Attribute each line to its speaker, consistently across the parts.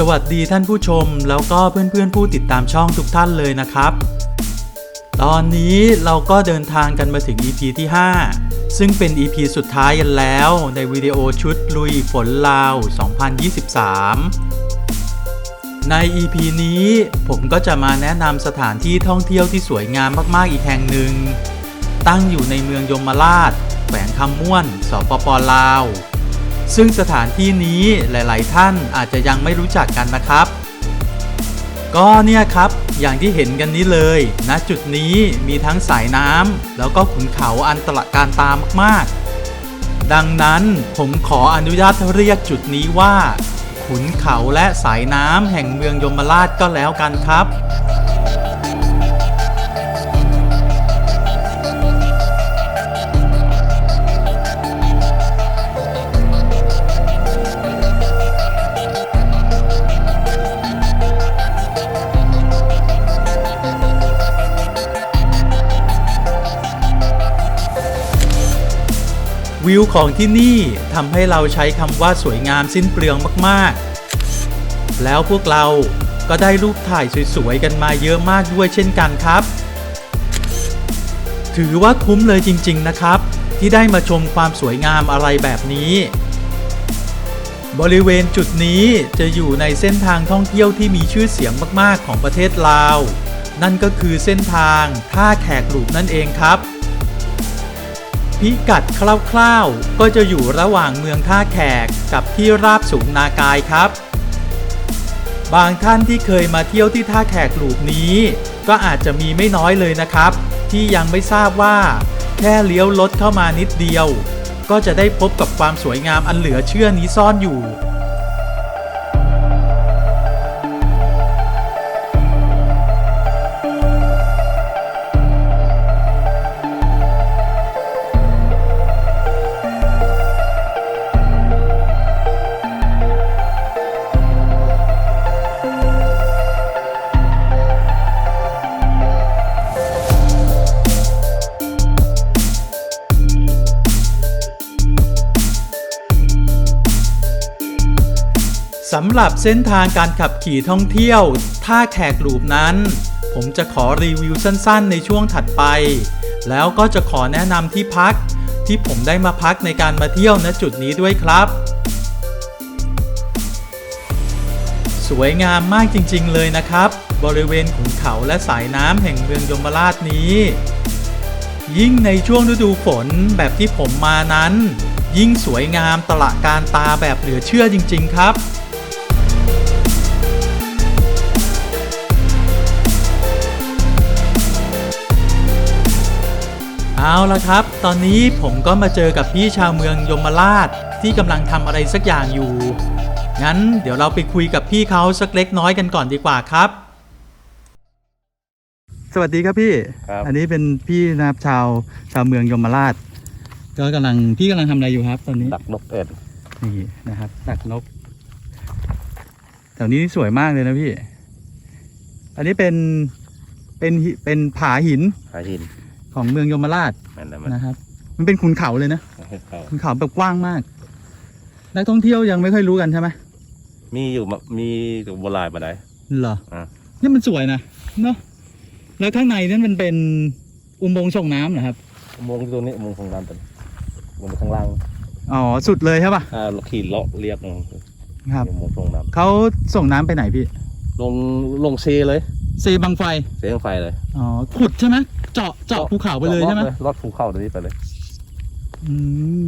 Speaker 1: สวัสดีท่านผู้ชม แล้วก็เพื่อนๆผู้ติดตามช่องทุกท่านเลยนะครับ ตอนนี้เราก็เดินทางกันมาถึง EP ที่ 5 ซึ่งเป็น EP สุดท้ายกันแล้วในวิดีโอชุดลุยฝนลาว 2023 ใน EP นี้ผมก็จะมาแนะนำสถานที่ท่องเที่ยวที่สวยงามมากๆอีกแห่งหนึ่ง ตั้งอยู่ในเมืองยมราช แขวงคำม่วน สปปลาว ซึ่งสถานที่นี้หลาย ๆ ท่านอาจจะยังไม่รู้จักกันนะครับ ก็เนี่ยครับอย่างที่เห็นกันนี้เลยณจุดนี้มีทั้งสายน้ำแล้วก็ขุนเขาอันตรการตามากๆ ดังนั้นผมขออนุญาตเรียกจุดนี้ว่า ขุนเขาและสายน้ำแห่งเมืองยมราชก็แล้วกันครับ วิวของที่นี่ทำให้เราใช้คำว่าสวยงามสิ้นเปลืองมากๆ แล้วพวกเราก็ได้รูปถ่ายสวยๆกันมาเยอะมากด้วยเช่นกันครับ ถือว่าคุ้มเลยจริงๆนะครับ ที่ได้มาชมความสวยงามอะไรแบบนี้ บริเวณจุดนี้จะอยู่ในเส้นทางท่องเที่ยวที่มีชื่อเสียงมากๆของประเทศลาว นั่นก็คือเส้นทางท่าแขกหลูบนั่นเองครับ พิกัดคร่าวๆ ก็จะอยู่ระหว่างเมืองท่าแขกกับที่ราบสูงนากายครับ บางท่านที่เคยมาเที่ยวที่ท่าแขกหลูบนี้ ก็อาจจะมีไม่น้อยเลยนะครับ ที่ยังไม่ทราบว่า แค่เลี้ยวรถเข้ามานิดเดียว ก็จะได้พบกับความสวยงามอันเหลือเชื่อนี้ซ่อนอยู่ สำหรับเส้นทางการขับขี่ท่องเที่ยว ท่าแขกหลูบนั้น ผมจะขอรีวิวสั้นๆ ในช่วงถัดไป แล้วก็จะขอแนะนำที่พัก ที่ผมได้มาพักในการมาเที่ยวณจุดนี้ด้วยครับ สวยงามมากจริงๆเลยนะครับ บริเวณขุนเขาและสายน้ำแห่งเมืองยมราชนี้ ยิ่งในช่วงฤดูฝนแบบที่ผมมานั้น ยิ่งสวยงามตละการตาแบบเหลือเชื่อจริง ๆ ครับ เอาละครับ ตอนนี้ผมก็มาเจอกับพี่ชาวเมืองยมราชที่กำลังทำอะไรสักอย่างอยู่ งั้นเดี๋ยวเราไปคุยกับพี่เขาสักเล็กน้อยกันก่อนดีกว่าครับ สวัสดีครับพี่
Speaker 2: ครับ
Speaker 1: อันนี้เป็นพี่นะครับชาวชาวเมืองยมราช ก็กำลังพี่กำลังทำอะไรอยู่ครับ ตอนนี้
Speaker 2: ดักนกเป็ด
Speaker 1: นี่นะครับดักนกแถวนี้สวยมากเลยนะพี่ อันนี้เป็นเป็นหิเป็นผาหิน
Speaker 2: หาหิน
Speaker 1: ของเมืองยมราช
Speaker 2: แม่นแล้วมัน
Speaker 1: นะครับ มันเป็นขุนเขาเลยนะ
Speaker 2: เขา
Speaker 1: ขุนเขาแบบกว้างมากนักท่องเที่ยวยังไม่ค่อยรู้กันใช่ไหม
Speaker 2: มีอยู่มามีแต่โบราณมาได้
Speaker 1: เหรอ
Speaker 2: อ่า
Speaker 1: นี่มันสวยนะเนาะแล้วข้างในนั่นมันเป็นอุโมงค์ส่งน้ำเหรอครับ
Speaker 2: อุโมงค์ตัวนี้อุโมงค์ของน้ำตัวนี้อุโมงค์ข้างล่าง
Speaker 1: อ๋อสุดเลยใช่ปะ
Speaker 2: อ่าเราขี่เลาะเรียก
Speaker 1: ครับ
Speaker 2: อุโมงค์ส่งน้
Speaker 1: เขาส่งน้ำไปไหนพี่ำ
Speaker 2: ลงลงเซเลย
Speaker 1: เซบังไฟ
Speaker 2: เสียงไฟเลย
Speaker 1: อ๋อขุดใช่ไหมเจาะเจาะภูเขาไปเลยใช่ไหม
Speaker 2: ลอดภูเขาตัวนี้ไปเลย
Speaker 1: อื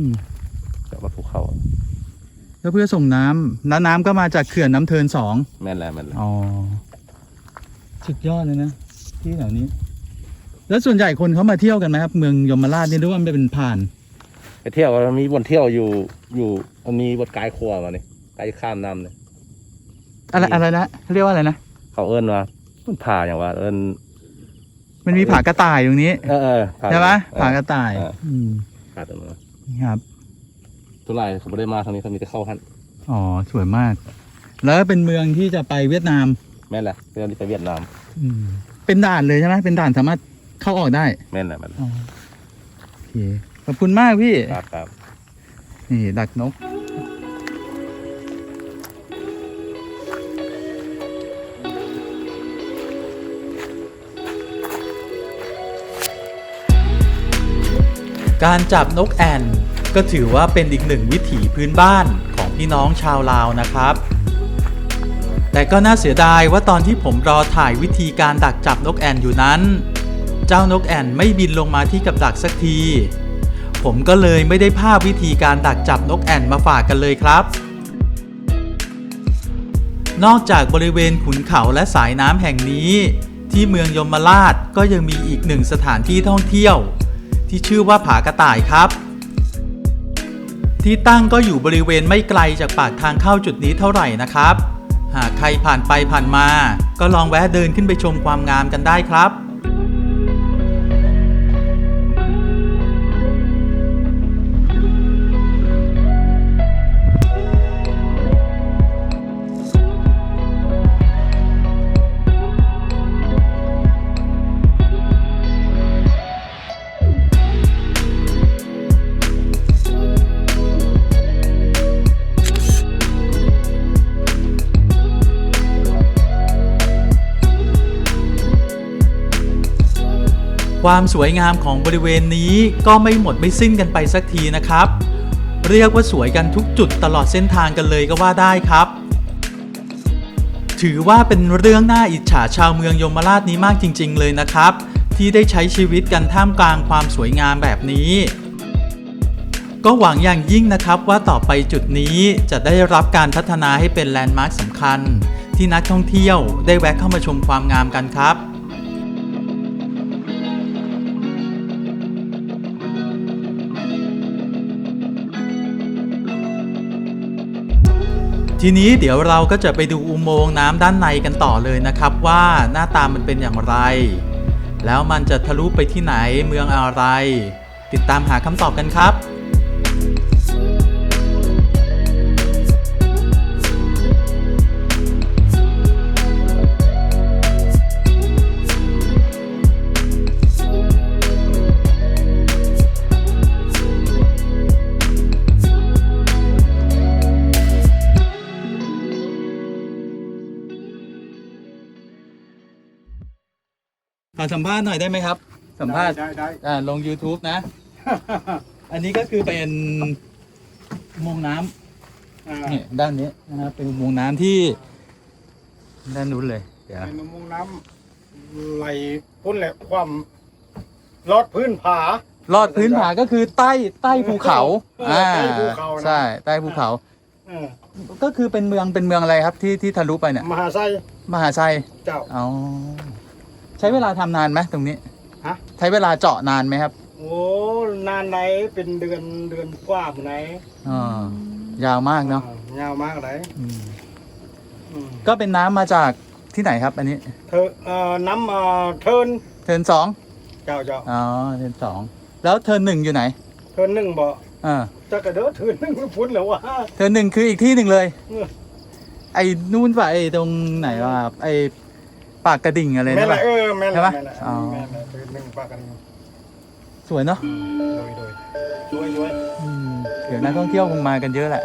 Speaker 1: ม
Speaker 2: เจาะลอดภูเขา
Speaker 1: ก็เพื่อส่งน้ำแล้วน้ำก็มาจากเขื่อนน้ำเทินสอง
Speaker 2: แม่นแล้วแม่นแล้ว
Speaker 1: อ๋อสุดยอดเลยนะที่แถวนี้ แล้วส่วนใหญ่คนเขามาเที่ยวกันไหมครับ เมืองยมราชนี่หรือว่ามันเป็นผ่าน
Speaker 2: ไปเที่ยวมันมีบนเที่ยวอยู่อยู่มันมีบนกายครัวมานี่กายข้ามน้ำเนี่ย
Speaker 1: อะไรอะไรนะเรียกว่าอะไรนะ
Speaker 2: เขาเอิ้นว่า มันผ่าอย่างว่าเอิ้น
Speaker 1: มันมีผากระต่ายตรงนี้
Speaker 2: เออเออผ่า
Speaker 1: ใช่ไหม
Speaker 2: เออ
Speaker 1: ผากระต่าย
Speaker 2: เออ
Speaker 1: อืม
Speaker 2: ผ่าตรงนั้น
Speaker 1: ครับ
Speaker 2: ทุไรเขาไม่ได้มาทางนี้เขามีแต่เข้าหัน
Speaker 1: อ๋อสวยมาก แล้วเป็นเมืองที่จะไปเวียดนาม
Speaker 2: แม่นแหละเรื่องที่ไปเวียดนาม
Speaker 1: อืมเป็นด่านเลยใช่ไหมเป็นด่านสามารถเข้าออกได้
Speaker 2: แม่นแหละแม่นแหละ
Speaker 1: อ๋อโอเคขอบคุณมากพี่
Speaker 2: ครับครับ
Speaker 1: นี่ดักนก การจับนกแอ่นก็ถือว่าเป็นอีกหนึ่งวิถีพื้นบ้านของพี่น้องชาวลาวนะครับ แต่ก็น่าเสียดายว่าตอนที่ผมรอถ่ายวิธีการดักจับนกแอ่นอยู่นั้น เจ้านกแอ่นไม่บินลงมาที่กับดักสักที ผมก็เลยไม่ได้ภาพวิธีการดักจับนกแอ่นมาฝากกันเลยครับ นอกจากบริเวณขุนเขาและสายน้ำแห่งนี้ ที่เมืองยมราชก็ยังมีอีกหนึ่งสถานที่ท่องเที่ยว ที่ชื่อว่าผากระต่ายครับ ที่ตั้งก็อยู่บริเวณไม่ไกลจากปากทางเข้าจุดนี้เท่าไหร่นะครับ หากใครผ่านไปผ่านมา ก็ลองแวะเดินขึ้นไปชมความงามกันได้ครับ ความสวยงามของบริเวณนี้ก็ไม่หมดไม่สิ้นกันไปสักทีนะครับ เรียกว่าสวยกันทุกจุดตลอดเส้นทางกันเลยก็ว่าได้ครับ ถือว่าเป็นเรื่องน่าอิจฉาชาวเมืองยมราชนี้มากจริง ๆ เลยนะครับ ที่ได้ใช้ชีวิตกันท่ามกลางความสวยงามแบบนี้ ก็หวังอย่างยิ่งนะครับว่าต่อไปจุดนี้จะได้รับการพัฒนาให้เป็นแลนด์มาร์คสำคัญ ที่นักท่องเที่ยวได้แวะเข้ามาชมความงามกันครับ ทีนี้เดี๋ยวเราก็จะไปดูอุโมงค์น้ำด้านในกันต่อเลยนะครับว่าหน้าตามันเป็นอย่างไร แล้วมันจะทะลุไปที่ไหนเมืองอะไร ติดตามหาคำตอบกันครับ ขอสัมภาษณ์หน่อยได้ไหมครับ สัมภาษณ์
Speaker 3: ได้ได้
Speaker 1: อ่าลง YouTube นะ อันนี้ก็คือเป็นอุโมงค์น้
Speaker 3: อ่าำ
Speaker 1: นี่ด้านนี้นะครับเป็นอุโมงค์น้ำที่ ด้านนู้นเลย เดี๋ยว
Speaker 3: เป็นอุโมงค์น้ำไหลพ้นแหละความลอดพื้นผา
Speaker 1: ลอดพื้นผาก็คือใต้ใต้ภูเขา
Speaker 3: เออใต้ภูเขานะ
Speaker 1: ใช่ใต้ภูเขา
Speaker 3: เออ
Speaker 1: ก็คือเป็นเมืองเป็นเมืองอะไรครับที่ที่ทะลุไปเนี่ย
Speaker 3: มหาไซ
Speaker 1: มหาชัย
Speaker 3: เจ้า
Speaker 1: อ๋อ ใช้เวลาทำนานไหมตรงนี้
Speaker 3: ฮะ
Speaker 1: ใช้เวลาเจาะนานไหมครับ
Speaker 3: โอ้นานไหนเป็นเดือนเดือนกว่าผู้ไหน
Speaker 1: อ๋อยาวมากเนาะ
Speaker 3: อ่ยาวมากเลย
Speaker 1: อืม
Speaker 3: อืม
Speaker 1: ก็เป็นน้ำมาจากที่ไหนครับ อันนี้
Speaker 3: เธอเอ่อน้ำเอ่อเทิร์น
Speaker 1: เทิร์นสอง
Speaker 3: เจ้าเจ้า
Speaker 1: อ๋อเทิร์นสองแล้วเทิร์นหนึ่งอยู่ไหน
Speaker 3: เทิร์นหนึ่งบ่
Speaker 1: อ่า
Speaker 3: จะกระเด้อเทิร์นหนึ่งพุ่นแล้ววะ
Speaker 1: เทิร์นหนึ่งคืออีกที่หนึ่งเลย
Speaker 3: เออ
Speaker 1: ไอ้นู่นป่ะไอ้ตรงไหนวะไอ้ ปากกระดิ่งอะไร
Speaker 3: แม่
Speaker 1: นะ
Speaker 3: นละ
Speaker 1: ป่ะ
Speaker 3: เออแม่น
Speaker 1: ใช่
Speaker 3: ละ
Speaker 1: ปะ
Speaker 3: แม่นละ
Speaker 1: อ๋อ
Speaker 3: แม่นละเทิร์นหนึ่งปากกัน
Speaker 1: สวยเนาะ
Speaker 3: โดยโดยช่วยช่วย
Speaker 1: อืมเดี๋ยวนักท่องเที่ยวคงมากันเยอะแหละ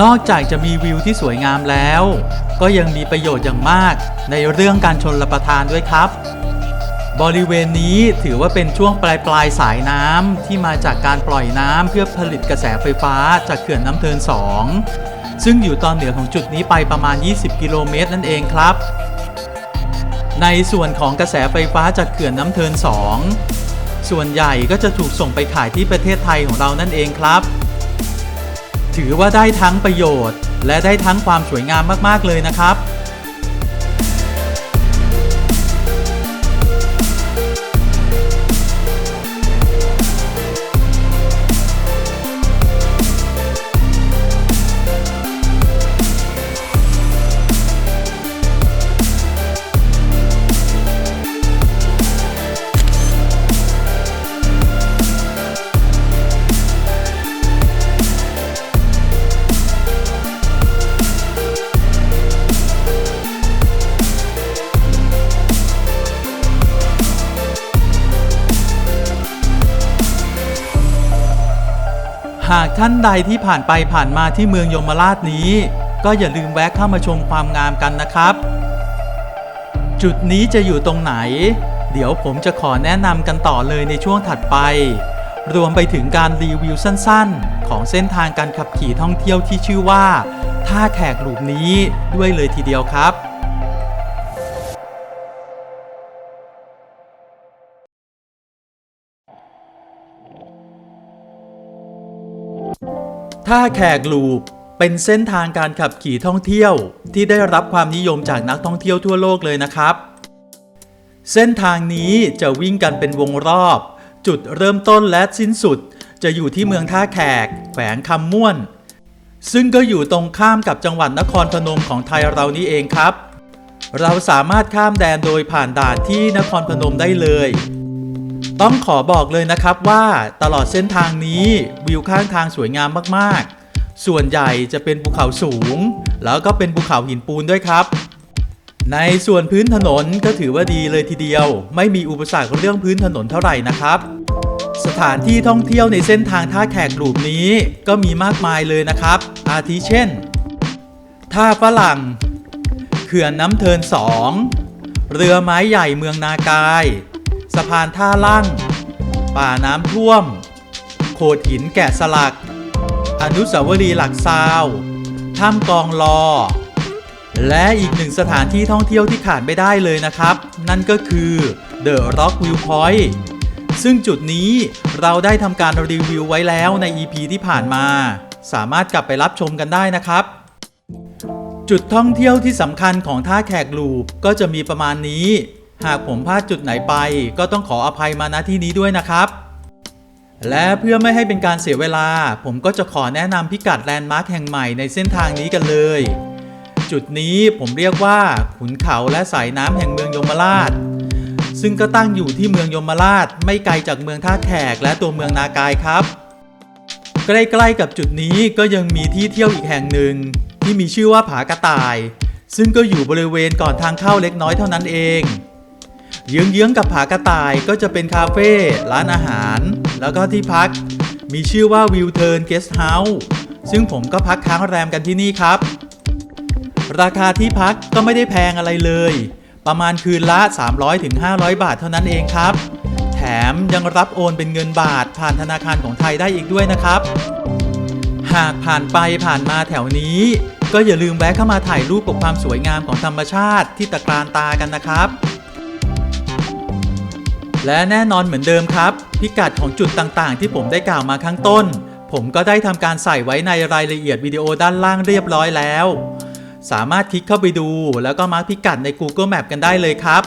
Speaker 1: นอกจากจะมีวิวที่สวยงามแล้ว ก็ยังมีประโยชน์อย่างมากในเรื่องการชนรับประทานด้วยครับ บริเวณนี้ถือว่าเป็นช่วงปลายปลายสายน้ำที่มาจากการปล่อยน้ำเพื่อผลิตกระแสไฟฟ้าจากเขื่อนน้ำเทิน2ซึ่งอยู่ตอนเหนือของจุดนี้ไปประมาณ 20 กิโลเมตรนั่นเองครับ ในส่วนของกระแสไฟฟ้าจากเขื่อนน้ำเทิน2ส่วนใหญ่ก็จะถูกส่งไปขายที่ประเทศไทยของเรานั่นเองครับ ถือว่าได้ทั้งประโยชน์ และได้ทั้งความสวยงามมากๆเลยนะครับ หากท่านใดที่ผ่านไปผ่านมาที่เมืองยมราชนี้ ก็อย่าลืมแวะเข้ามาชมความงามกันนะครับ จุดนี้จะอยู่ตรงไหน เดี๋ยวผมจะขอแนะนำกันต่อเลยในช่วงถัดไป รวมไปถึงการรีวิวสั้นๆ ของเส้นทางการขับขี่ท่องเที่ยวที่ชื่อว่า ท่าแขกหลูปนี้ด้วยเลยทีเดียวครับ ท่าแขกลูปเป็นเส้นทางการขับขี่ท่องเที่ยว ที่ได้รับความนิยมจากนักท่องเที่ยวทั่วโลกเลยนะครับ เส้นทางนี้จะวิ่งกันเป็นวงรอบ จุดเริ่มต้นและสิ้นสุด จะอยู่ที่เมืองท่าแขก แขวงคำม่วน ซึ่งก็อยู่ตรงข้ามกับจังหวัดนครพนมของไทยเรานี่เองครับ เราสามารถข้ามแดนโดยผ่านด่านที่นครพนมได้เลย ต้องขอบอกเลยนะครับว่าตลอดเส้นทางนี้วิวข้างทางสวยงามมากๆ ส่วนใหญ่จะเป็นภูเขาสูง แล้วก็เป็นภูเขาหินปูนด้วยครับ ในส่วนพื้นถนนก็ถือว่าดีเลยทีเดียว ไม่มีอุปสรรคเรื่องพื้นถนนเท่าไหร่นะครับ สถานที่ท่องเที่ยวในเส้นทางท่าแขกหลูปนี้ก็มีมากมายเลยนะครับ อาทิเช่นท่าฝรั่งเขื่อนน้ำเทินสองเรือไม้ใหญ่เมืองนากาย สะพานท่าลั่ง ป่าน้ำท่วม โขดหินแกะสลัก อนุสาวรีย์หลักซาวถ้ำกองลอ และอีกหนึ่งสถานที่ท่องเที่ยวที่ขาดไม่ได้เลยนะครับ นั่นก็คือ The Rock View Point ซึ่งจุดนี้เราได้ทำการรีวิวไว้แล้วใน EP ที่ผ่านมา สามารถกลับไปรับชมกันได้นะครับ จุดท่องเที่ยวที่สำคัญของท่าแขกลูปก็จะมีประมาณนี้ หากผมพลาดจุดไหนไป ก็ต้องขออภัยมาณที่นี้ด้วยนะครับ และเพื่อไม่ให้เป็นการเสียเวลา ผมก็จะขอแนะนำพิกัดแลนด์มาร์คแห่งใหม่ในเส้นทางนี้กันเลย จุดนี้ผมเรียกว่าขุนเขาและสายน้ำแห่งเมืองยมราช ซึ่งก็ตั้งอยู่ที่เมืองยมราช ไม่ไกลจากเมืองท่าแขกและตัวเมืองนากายครับ ใกล้ๆกับจุดนี้ก็ยังมีที่เที่ยวอีกแห่งหนึ่ง ที่มีชื่อว่าผากระต่าย ซึ่งก็อยู่บริเวณก่อนทางเข้าเล็กน้อยเท่านั้นเอง เยื้องๆกับผากระต่ายก็จะเป็นคาเฟ่ร้านอาหาร แล้วก็ที่พัก มีชื่อว่าวิวเทิร์นเกสต์เฮาส์ซึ่งผมก็พักค้างแรมกันที่นี่ครับ ราคาที่พักก็ไม่ได้แพงอะไรเลย ประมาณคืนละ 300-500 บาทเท่านั้นเองครับ แถมยังรับโอนเป็นเงินบาทผ่านธนาคารของไทยได้อีกด้วยนะครับ หากผ่านไปผ่านมาแถวนี้ ก็อย่าลืมแวะเข้ามาถ่ายรูปกับความสวยงามของธรรมชาติที่ตะกรานตากันนะครับ และแน่นอนเหมือนเดิมครับ พิกัดของจุดต่างๆ ที่ผมได้กล่าวมาข้างต้น ผมก็ได้ทำการใส่ไว้ในรายละเอียดวิดีโอด้านล่างเรียบร้อยแล้ว สามารถคลิกเข้าไปดู แล้วก็มาร์คพิกัดใน Google Map กันได้เลยครับ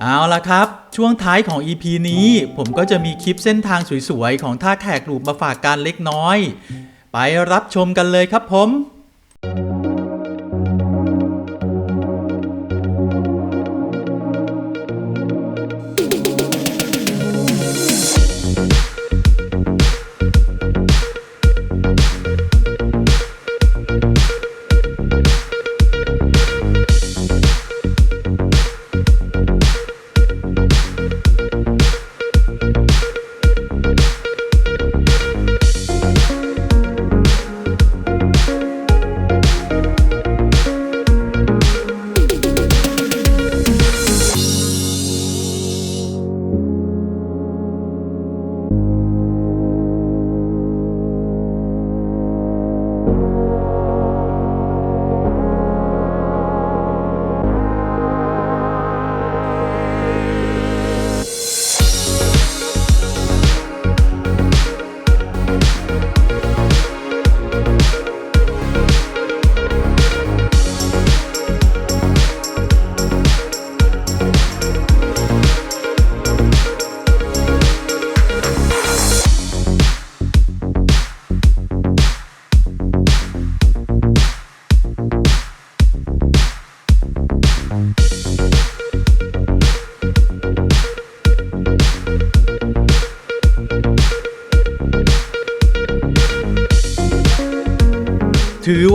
Speaker 1: เอาละครับ ช่วงท้ายของ EP นี้ ผมก็จะมีคลิปเส้นทางสวยๆ ของท่าแขกหลูปมาฝากกันเล็กน้อย ไปรับชมกันเลยครับผม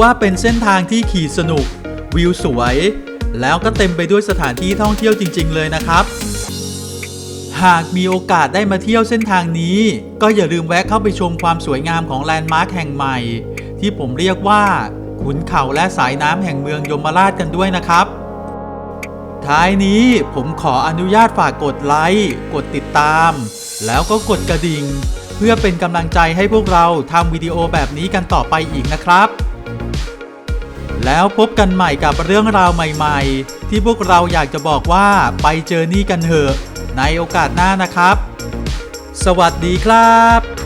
Speaker 1: ว่าเป็นเส้นทางที่ขี่สนุก วิวสวย แล้วก็เต็มไปด้วยสถานที่ท่องเที่ยวจริง ๆ เลยนะครับหหากมีโอกาสได้มาเที่ยวเส้นทางนี้ ก็อย่าลืมแวะเข้าไปชมความสวยงามของแลนด์มาร์คแห่งใหม่ ที่ผมเรียกว่า ขุนเขาและสายน้ำแห่งเมืองยมราชกันด้วยนะครับท้ายนี้ผมขออนุญาตฝากกดไลค์ กดติดตาม แล้วก็กดกระดิ่ง เพื่อเป็นกำลังใจให้พวกเราทำวิดีโอแบบนี้กันต่อไปอีกนะครับ แล้วพบกันใหม่กับเรื่องราวใหม่ๆ ที่พวกเราอยากจะบอกว่าไปเจอนี่กันเถอะ ในโอกาสหน้านะครับ สวัสดีครับ